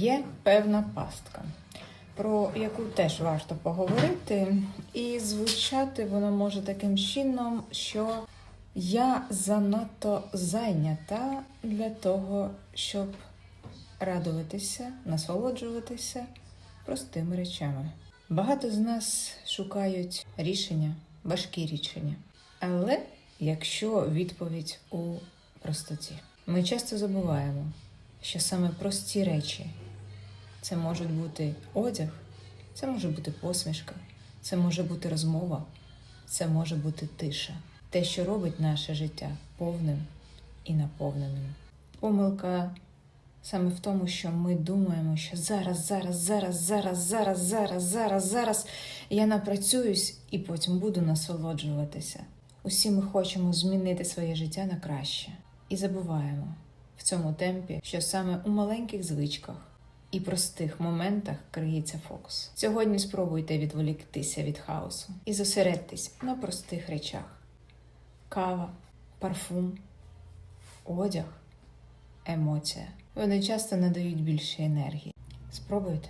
Є певна пастка, про яку теж варто поговорити, і звучати воно може таким чином, що я занадто зайнята для того, щоб радуватися, насолоджуватися простими речами. Багато з нас шукають рішення, важкі рішення. Але якщо відповідь у простоті, ми часто забуваємо, що саме прості речі це можуть бути одяг, це може бути посмішка, це може бути розмова, це може бути тиша. Те, що робить наше життя повним і наповненим. Помилка саме в тому, що ми думаємо, що зараз, зараз, зараз, зараз, зараз, зараз, зараз, зараз я напрацююсь і потім буду насолоджуватися. Усі ми хочемо змінити своє життя на краще і забуваємо в цьому темпі, що саме у маленьких звичках і простих моментах криється фокус. Сьогодні спробуйте відволіктися від хаосу і зосередьтесь на простих речах: кава, парфум, одяг, емоція. Вони часто надають більше енергії. Спробуйте.